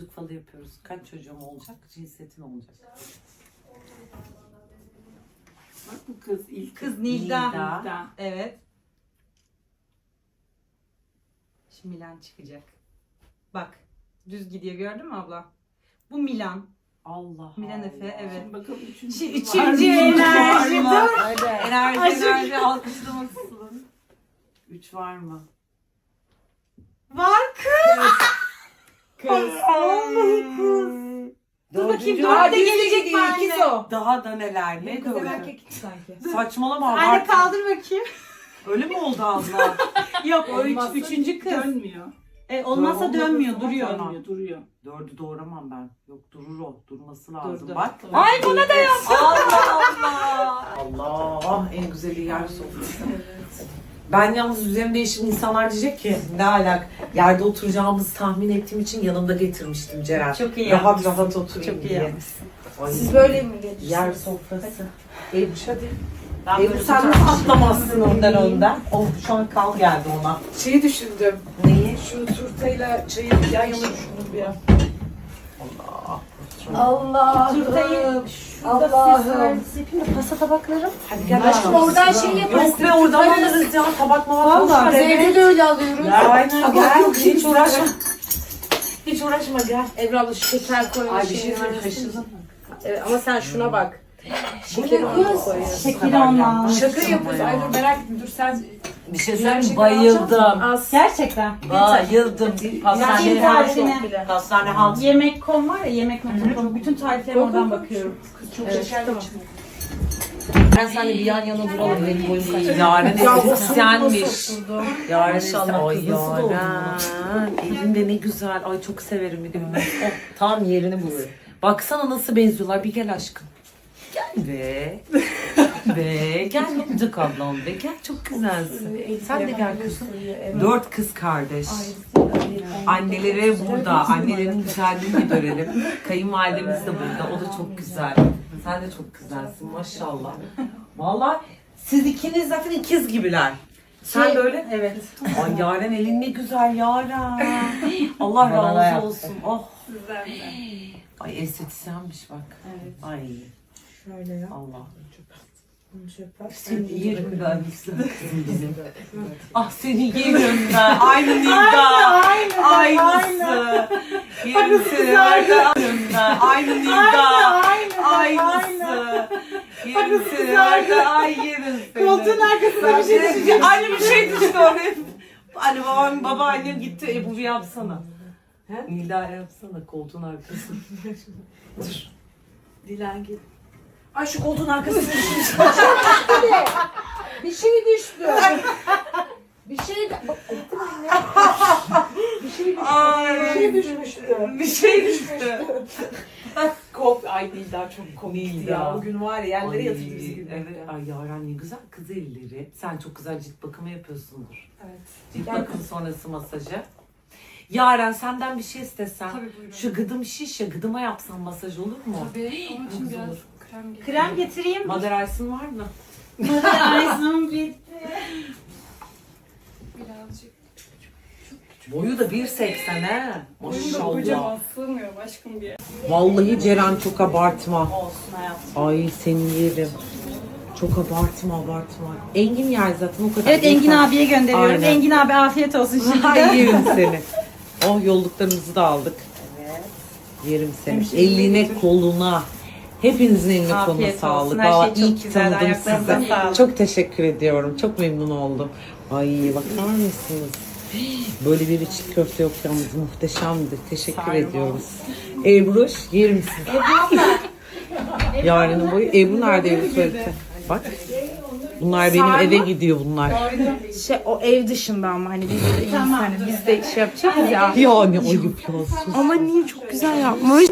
Çocuk falı yapıyoruz. Kaç çocuğum olacak? Cinsiyetin olacak. Bak bu kız ilk Kız Nilda. Nilda. Evet. Şimdi Milan çıkacak. Bak. Düz gidiyor gördün mü abla? Bu Milan. Allah Milan Allah. Efe evet. Şimdi bakalım üçüncü, Şimdi var üçüncü mı? enerji. Var mı? Dur. Enerji enerji alkışlamasın. Üç var mı? Var. Kız. Vallahi kız. Dur bakayım Dördüncü- dörde gelecek mi ikiz anne? o. Daha da neler ne Kız gördün? erkek sanki. Saçmalama Anne kaldır bakayım. Öyle mi oldu abla? Yok o üç, Olmazsa üçüncü kız. Dönmüyor. E, olmazsa Doğru, dönmüyor olmazsa duruyor. Tamam. Dönmüyor, duruyor. Dördü doğuramam ben. Yok durur o. Durması lazım. Durdu. Bak. Tamam. Ay buna da yap. Allah Allah. Allah en güzeli yer sofrası. Ben yalnız üzerimde değişim insanlar diyecek ki ne alak yerde oturacağımızı tahmin ettiğim için yanımda getirmiştim Ceren. Çok iyi Rahat yapmışsın. rahat oturayım Çok iyi diye. yapmışsın. Ay, Siz böyle mi geçiyorsunuz? yer sofrası. Ebruş hadi. Ben Ebru böyle sen nasıl atlamazsın önden önden? Oh şu an kal geldi ona. Şeyi düşündüm. Neyi? Şu turtayla çayı yan yana düşündüm bir an. Allah. Allah'ım. Turtayı şurada Allah'ım. verdiniz pasta tabaklarım. Hadi gel. Aşkım oradan şey yaparız. Yok be oradan alırız ya tabak mavak. Vallahi. boş ver, evde de öyle alıyoruz. Aynen gel hiç uğraşma. Hiç uğraşma gel. Ebru abla şu şeker koyma Ay bir şey kaşıdın. Evet, ama sen şuna bak. Şekeri onunla almış. Şaka yapıyorsun. Ay dur merak ettim. Dur sen Bir şey söyleyeyim şeker bayıldım. az. Gerçekten. Bayıldım. Pastane tarifini. bile. Pastane halk. Yemek.com var ya yemek.com. Bütün tariflerime oradan bakıyorum. Çok Evet, şeker tamam. Ben sana bir yan yana duralım benim boyum kaç. Yaren estetisyenmiş. Yaren Maşallah, Ay kız Yaren. Elinde ne güzel. Ay çok severim bir. Oh, tam yerini buluyor. Baksana nasıl benziyorlar. Bir gel aşkım. Gel be. be. Gel Mutcuk ablam be. Gel çok güzelsin. Sen de gel kızım. Dört kız kardeş. Anneleri burada. Annelerin güzelliğini görelim. Kayınvalidemiz de burada. O da çok güzel. Sen de çok güzelsin maşallah. Vallahi siz ikiniz zaten ikiz gibiler. Sen Şey- de öyle. Evet. Ay Yaren elin ne güzel Yaren. Allah Bana da razı yaptı. olsun. Oh. Güzel. Ay estetisyenmiş bak. Evet. Ay Şöyle ya. Allah. Bunu çöpe. Seni yerim ben bizim. Ah seni yerim ben. Aynı Nilda. Aynı. Aynısı. Yerim seni. Ben. Aynı Nilda. Aynı. Aynısı. Yerim seni. Ay yerim seni. Koltuğun arkasında bir şey düşecek. Anne bir şey düştü oraya. Anne babam, babaannem gitti. Ebu bir yapsana. He? Nilda yapsana koltuğun arkasını. Dilan git. Ay şu koltuğun arkasına düşmüş. bir şey düştü. bir şey de... bir şey düştü. Ay. Bir şey düşmüştü. Bir şey düştü. Kop. Ay Dilda çok komikti ya. O gün var ya yerlere yatırdı bizi Evet. gülmekten. Ay Yaren ne güzel kız elleri. Sen çok güzel cilt bakımı yapıyorsundur. Evet. Cilt Gel bakımı sonrası masajı. Yaren senden bir şey istesem. Tabii buyurun. Şu gıdım şiş ya gıdıma yapsan masaj olur mu? Tabii. Onun için biraz olur. Krem getir. Krem getireyim. Mother Ice'ın var mı? Aysun bitti. Birazcık. Boyu da 1.80 he. Da Maşallah. kocaman sığmıyor başkım diye. Vallahi Ceren çok abartma. Olsun hayatım. Ay seni yerim. Çok abartma abartma. Engin yer zaten o kadar. Evet Engin Yeter. abiye gönderiyorum. Aynen. Engin abi afiyet olsun şimdi. Ay yerim seni. Oh yolluklarımızı da aldık. Yerim seni. Eline koluna. Hepinizin eline koluna Afiyet olsun. sağlık. Her şey Vallahi çok iyi ki güzel. tanıdım Ayaklarınıza sizi. sağlık. Çok teşekkür ediyorum. Çok memnun oldum. Ay bakar mısınız? Böyle bir içli köfte yok yalnız muhteşemdi. Teşekkür Sarma. ediyoruz. Ebruş yerim sizi. Yarının boyu. Ebru nerede Ebru söyledi. Bak. Bunlar benim eve gidiyor bunlar. Şey o ev dışında ama hani biz de tamam. hani biz de şey yapacağız ya. Yani ayıp ya sus. Ama niye çok güzel yapmış.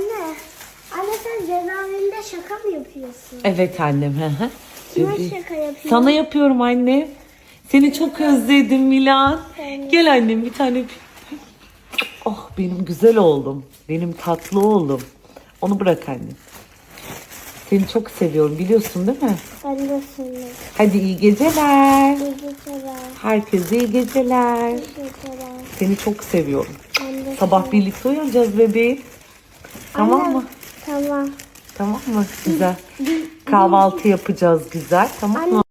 Anne sen cezaevinde şaka mı yapıyorsun? Evet annem. Hı hı. Kime Bebeğim. şaka yapıyorsun? Sana yapıyorum anne. Seni çok özledim Milan. Gel annem bir tane öpeyim. Oh benim güzel oğlum. Benim tatlı oğlum. Onu bırak anne. Seni çok seviyorum biliyorsun değil mi? Ben de seni. Hadi iyi geceler. İyi geceler. Herkese iyi geceler. İyi geceler. Seni çok seviyorum. Ben de Sabah birlikte uyanacağız bebeğim. Tamam Anne, mı? Tamam. Tamam mı? Güzel. Kahvaltı yapacağız güzel. Tamam mı?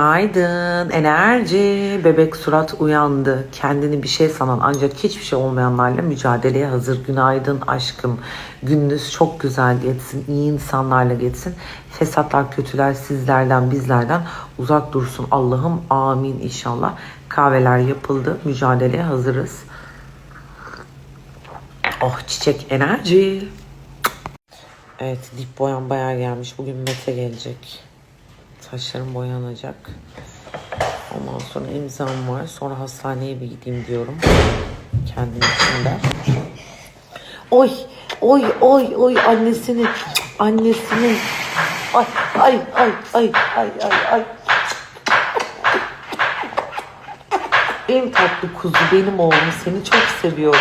Günaydın. Enerji. Bebek surat uyandı. Kendini bir şey sanan ancak hiçbir şey olmayanlarla mücadeleye hazır. Günaydın aşkım. Gününüz çok güzel geçsin. iyi insanlarla geçsin. Fesatlar, kötüler sizlerden, bizlerden uzak dursun. Allah'ım amin inşallah. Kahveler yapıldı. Mücadeleye hazırız. Oh çiçek enerji. Evet dip boyan bayağı gelmiş. Bugün Mete gelecek. Saçlarım boyanacak. Ondan sonra imzam var. Sonra hastaneye bir gideyim diyorum. Kendim için de. Oy, oy, oy, oy annesinin, annesinin. Ay, ay, ay, ay, ay, ay, ay. En tatlı kuzu benim oğlum. Seni çok seviyorum.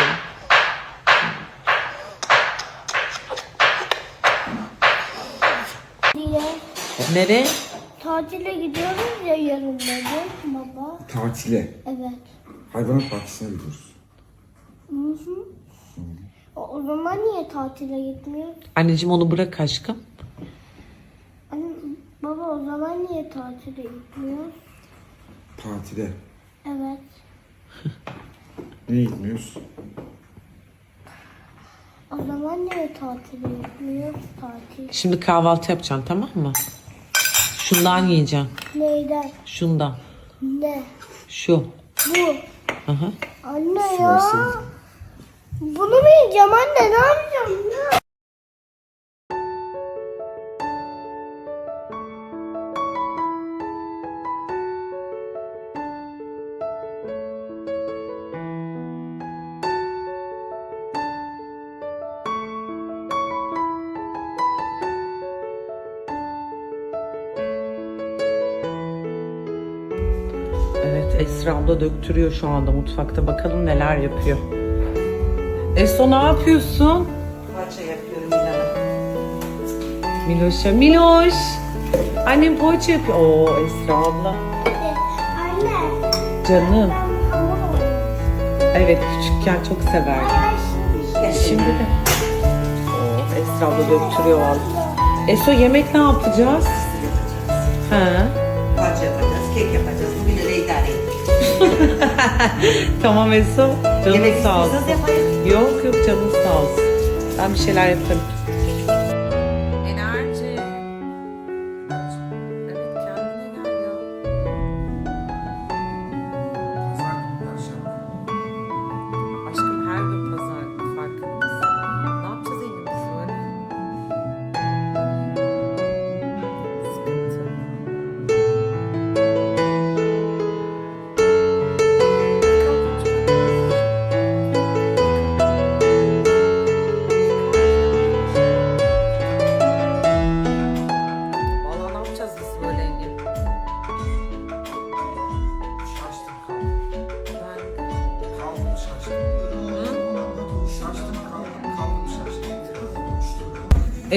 Nereye? Tatile gidiyoruz ya yarın baba. Tatile. Evet. Hayvanat bahçesine gidiyoruz. Hı hı. O, o zaman niye tatile gitmiyoruz? Anneciğim onu bırak aşkım. Anne, baba o zaman niye tatile gitmiyoruz? Tatile. Evet. Niye gitmiyoruz? O zaman niye tatile gitmiyoruz? Tatil. Şimdi kahvaltı yapacaksın tamam mı? Şundan yiyeceksin. Neyden? Şundan. Ne? Şu. Bu. Hı. Anne ya. Bunu mu yiyeceğim anne? Ne yapacağım? Ne? Abla döktürüyor şu anda mutfakta. Bakalım neler yapıyor. Esra ne yapıyorsun? Poğaça yapıyorum İlhan'a. Miloş'a. Miloş. Annem poğaça yapıyor. Oo Esra abla. Anne. Canım. Evet küçükken çok severdim. Ay, Şimdi de. Oo Esra abla döktürüyor valla. Eso yemek ne yapacağız? Ha. Poğaça yapacağız, kek yapacağız. Bugün öyle idare Tamam Eso. Canın Yemek sağ olsun. istiyorsanız yapayım. Yok yok canın sağ olsun. Ben bir şeyler yaparım.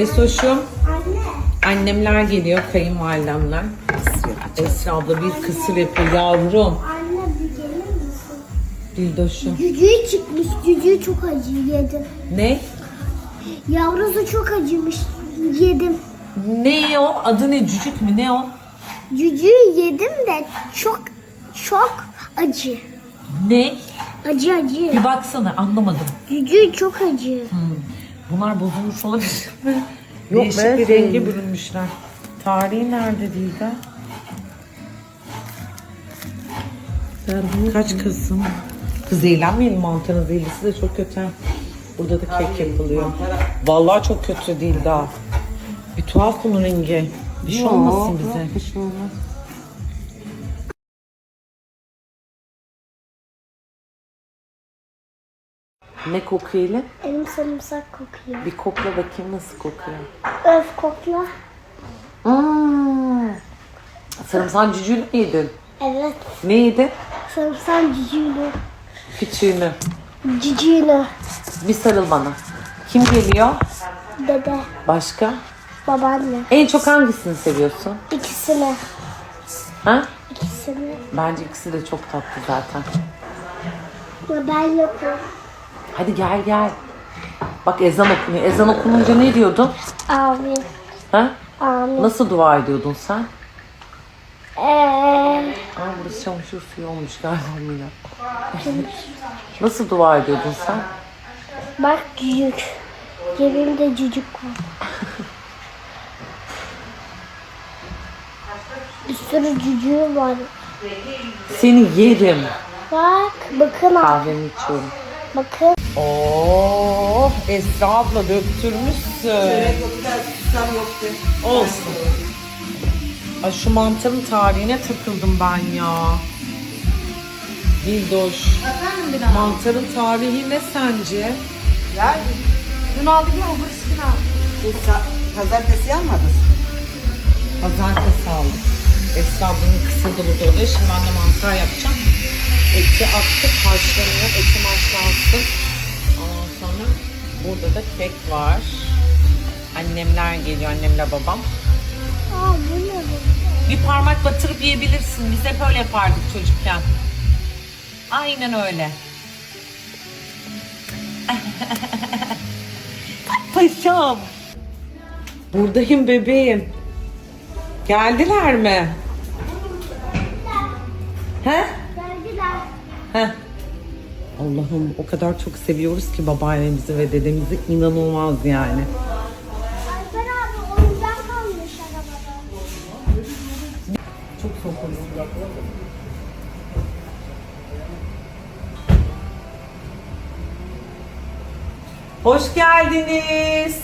Esoş'um Anne. annemler geliyor kayınvalidemler. Esra abla bir kısır yapıyor yavrum. Anne bir gelir misin? Dildoşum. Cücüğü çıkmış. Cücüğü çok acı yedim. Ne? Yavrusu çok acımış. Yedim. Ne o? Adı ne? Cücük mü? Ne o? Cücüğü yedim de çok çok acı. Ne? Acı acı. Bir baksana anlamadım. Cücüğü çok acı. Bunlar bozulmuş olabilir mi? Değişik bir renge bürünmüşler. Tarihi nerede Dilda? Kaç Kasım? Kız eğlenmeyelim mantarın zehirlisi de çok kötü. Burada da kek yapılıyor. Vallahi çok kötü değil daha. Bir tuhaf bunun rengi. Bir şey olmasın bize. Ne kokuyor Elin? Elim sarımsak kokuyor. Bir kokla bakayım nasıl kokuyor. Öf kokla. Hmm. Sarımsak cücüğünü mü yedin? Evet. Ne yedin? Sarımsak cücüğünü. Küçüğünü. Cücüğünü. Bir sarıl bana. Kim geliyor? Dede. Başka? Babaanne. En çok hangisini seviyorsun? İkisini. Ha? İkisini. Bence ikisi de çok tatlı zaten. Ya ben yokum. Hadi gel gel. Bak ezan okunuyor. Ezan okununca ne diyordun? Amin. Ha? Amin. Nasıl dua ediyordun sen? Eee Aa burası çamaşır suyu olmuş galiba Mila. Nasıl dua ediyordun sen? bak cücük. Cebimde cücük var. Bir sürü cücüğü var. Seni yerim. Bak bakın abi. Kahvemi içiyorum. Bakın. Oo, Esra abla döktürmüşsün. Olsun. Ay şu mantarın tarihine takıldım ben ya. Bildoş. Mantarın tarihi ne sence? Dün aldık ya bu riskini al. Pazartesi almadın. Pazartesi aldık. Esra ablanın kısıldı burada oluyor. Şimdi ben de mantar yapacağım. Eti attık, haşlanıyor. Etim haşlansın. Ondan sonra burada da kek var. Annemler geliyor, annemle babam. Aa bu ne? Bir parmak batırıp yiyebilirsin. Biz hep öyle yapardık çocukken. Aynen öyle. Paşam. Buradayım bebeğim. Geldiler mi? He? Heh. Allah'ım o kadar çok seviyoruz ki babaannemizi ve dedemizi inanılmaz yani. Alper abi oyuncak kalmış arabada. Çok soğuk oluyor. Hoş geldiniz.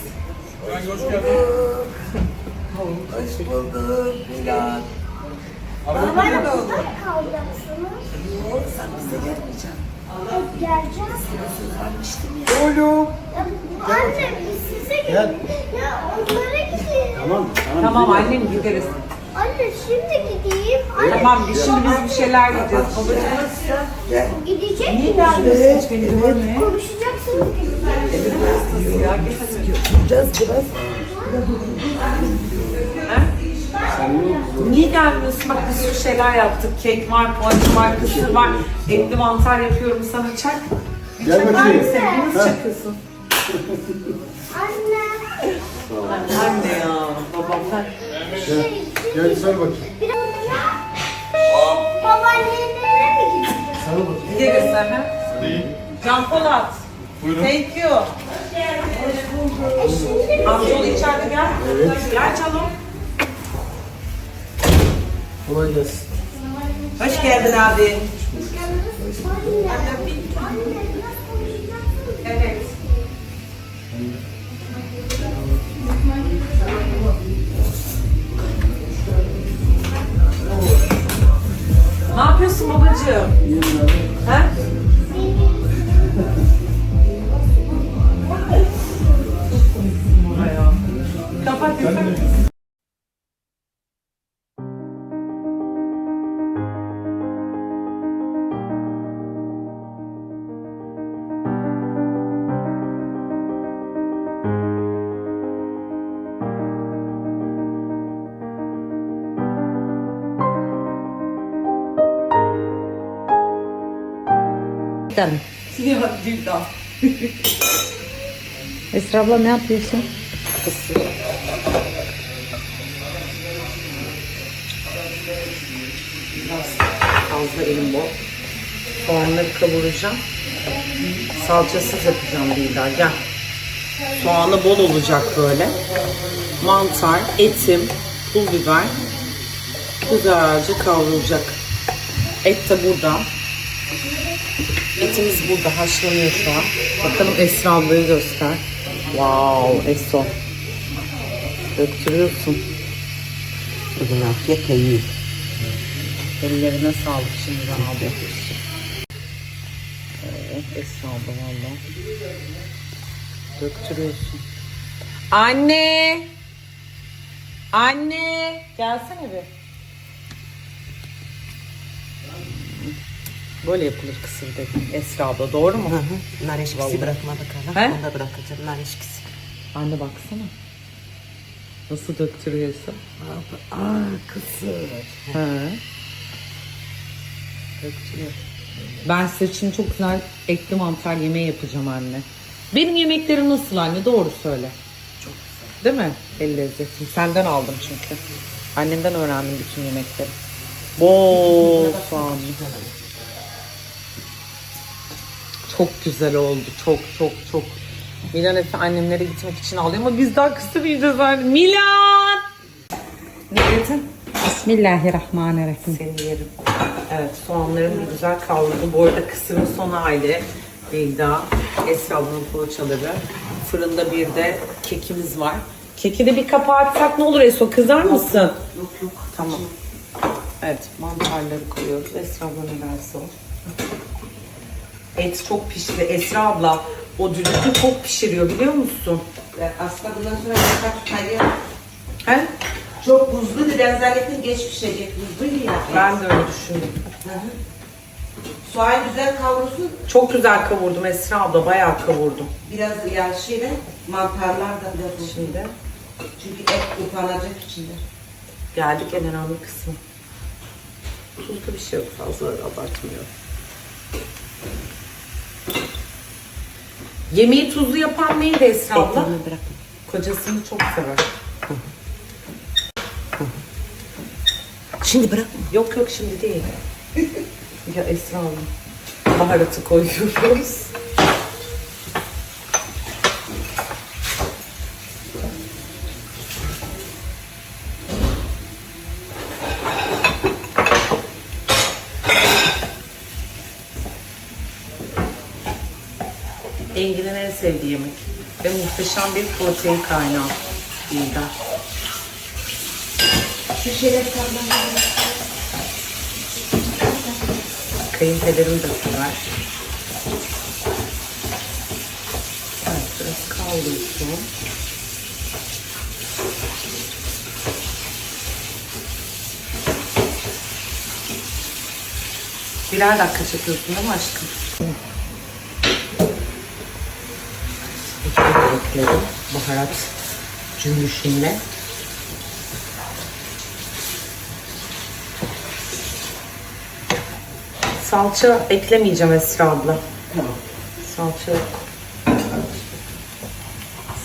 Bana burada mı kalacaksınız? Yok sen bize gelmeyeceksin. Hep geleceğiz. Sana söz vermiştim ya. Oğlum. Anne biz size gel. Ya onlara gidelim. Tamam annem gideriz. Anne şimdi gideyim. Anne, Tamam biz şimdi biz bir şeyler yiyeceğiz. Babacığım. Gidecek Niye miyim? geldiniz hiç beni görmeye? Konuşacaksınız. Niye gelmiyorsun? Bak bir sürü şeyler yaptık. Kek var, poğaça var, kısır var. Etli mantar yapıyorum sana çak. Gel bakayım. Nasıl çakıyorsun? Anne. Anne ya, babam. Şey, Gel sar bakayım. babaannelere mi gideceğiz? Gideriz sana. Can Polat. Buyurun. Thank you. E şimdi Amcaoğlu içeride gel. Gel canım. Gelsin. Hoş geldin abi. Evet. Ne yapıyorsun babacığım? He? Kapat lütfen. Ya Dilda. Esra abla ne yapıyorsun? Fazla elim bol. Soğanları kavuracağım. Salçasız yapacağım Dilda. Gel. Soğanı bol olacak böyle. Mantar, etim, pul biber. Güzelce kavrulacak. Et de burada. Etimiz burada haşlanıyor şu an. Bakalım Esra ablayı göster. Wow, Eso. Döktürüyorsun. Bugün afiyet iyi. Ellerine sağlık şimdiden abla. Evet, Esra abla valla. Döktürüyorsun. Anne! Anne! Gelsene bir. Böyle yapılır kısır dedim. Esra abla doğru mu? Nar eşkisi Vallahi. bırakmadık hala. He? Onu da bırakacağım nar eşkisi. Anne baksana. Nasıl döktürüyorsun? Aa kısır. He. Döktürüyor. Ben size şimdi çok güzel etli mantar yemeği yapacağım anne. Benim yemeklerim nasıl anne? Doğru söyle. Çok güzel. Değil mi? El lezzetim. Senden aldım çünkü. Annemden öğrendim bütün yemekleri. Bol soğanlı. Çok güzel oldu. Çok çok çok. Milan Efe annemlere gitmek için ağlıyor ama biz daha kısa bir hani. Milan! Ne dedin? Bismillahirrahmanirrahim. Seni yerim. Evet soğanlarım bir güzel kavruldu. Bu arada kısırın son hali. Dilda, Esra ablanın poğaçaları. Fırında bir de kekimiz var. Keki de bir kapağı açsak ne olur Esra kızar mısın? Yok yok. Tamam. Evet mantarları koyuyoruz. Esra derse o. Et çok pişti. Esra abla o düdüklü çok pişiriyor biliyor musun? Aslında bundan sonra yatak tutar. He? Çok buzlu biraz zannettim geç pişecek buzlu ya. Ben de öyle düşündüm. Soğan güzel kavrulsun. Çok güzel kavurdum Esra abla. Bayağı kavurdum. Biraz ya şeyle mantarlar da biraz. Şimdi Çünkü et ufanacak içinde. geldik en önemli kısmı. Tuzlu bir şey yok fazla abartmıyorum. Yemeği tuzlu yapan neydi Esra abla? Etlerini bırak. Kocasını çok sever. Şimdi bırak. Yok yok şimdi değil. ya Esra abla. Baharatı koyuyoruz. Engin'in en sevdiği yemek. Ve muhteşem bir protein kaynağı. Dilda. Şu. Kayınpederim de sever. Evet, biraz kavrulsun. Birer dakika çekiyorsun değil mi aşkım? Ekledim. Baharat cümbüşünle. Salça eklemeyeceğim Esra abla. Salça yok.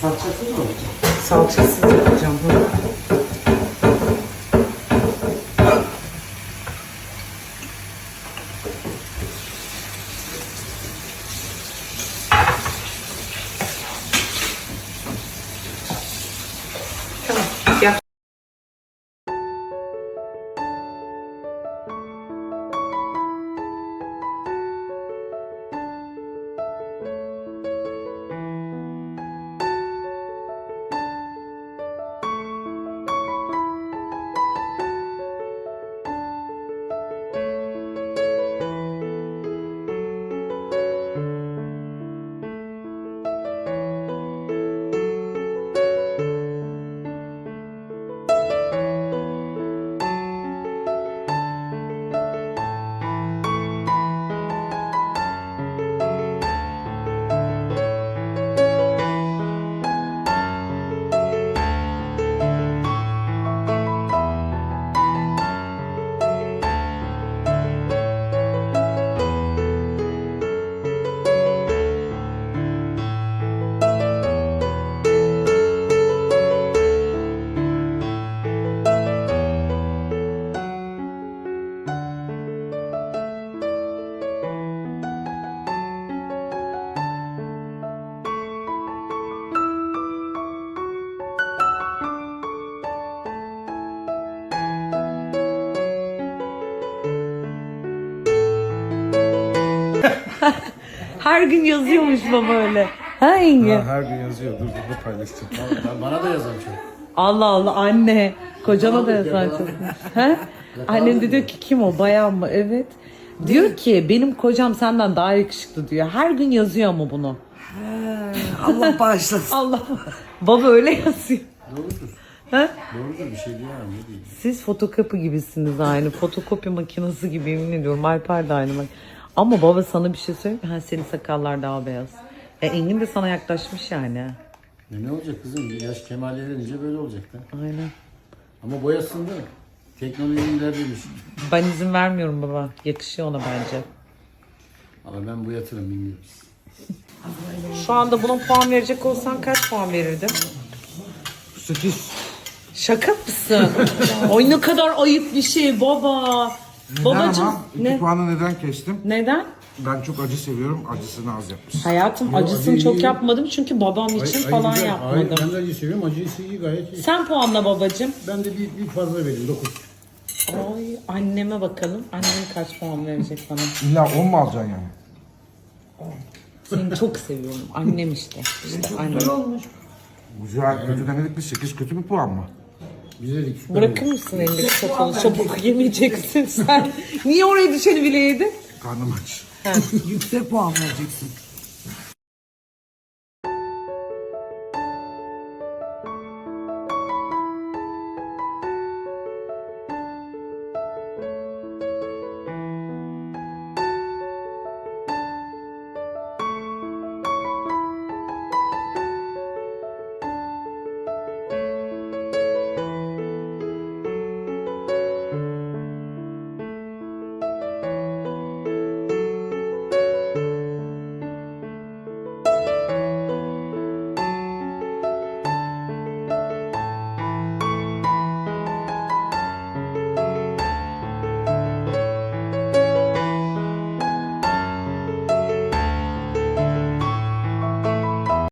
Salçasız mı olacak? Salçasız yapacağım. Hı. Her gün yazıyormuş baba öyle. Ha Engin? her gün yazıyor. Dur dur paylaşacağım. Tamam, bana da yazan çok. Allah Allah anne. Kocana da yazar çok. Ha? Annem de diyor ki kim o bayan mı? Evet. Diyor ki benim kocam senden daha yakışıklı diyor. Her gün yazıyor ama bunu. Allah bağışlasın. Allah. Baba öyle yazıyor. Doğrudur. Ha? Doğrudur bir şey diyemem. Ne diyeyim. Siz fotokopi gibisiniz aynı. Fotokopi makinesi gibi yemin ediyorum. Alper de aynı. Ama baba sana bir şey söyleyeyim mi? Ha, senin sakallar daha beyaz. E, Engin de sana yaklaşmış yani. ha. E ne olacak kızım? Yaş kemale erince böyle olacak da. Aynen. Ama boyasın da. Teknoloji ilerlemiş. Ben izin vermiyorum baba. Yakışıyor ona bence. Ama ben boyatırım bilmiyorum. Şu anda buna puan verecek olsan kaç puan verirdin? 8. Şaka mısın? Ay ne kadar ayıp bir şey baba. Neden Babacım, ama? İki ne? puanı neden kestim? Neden? Ben çok acı seviyorum. Acısını az yapmış. Hayatım Yo, acısını acı çok yapmadım çünkü babam Ay- için ay falan güzel. Ay, yapmadım. ben de acı seviyorum. Acısı iyi gayet iyi. Sen puanla babacım. Ben de bir, bir fazla vereyim. 9. Ay anneme bakalım. Annem kaç puan verecek bana. İlla 10 mu alacaksın yani? Seni çok seviyorum. Annem işte. işte annem. Güzel. Kötü demedik biz. 8 kötü bir puan mı? Biz dedik süper Bırakır mısın elindeki çatalı? Çabuk yemeyeceksin sen. Niye oraya düşeni bile yedin? Karnım aç. Yüksek puan vereceksin.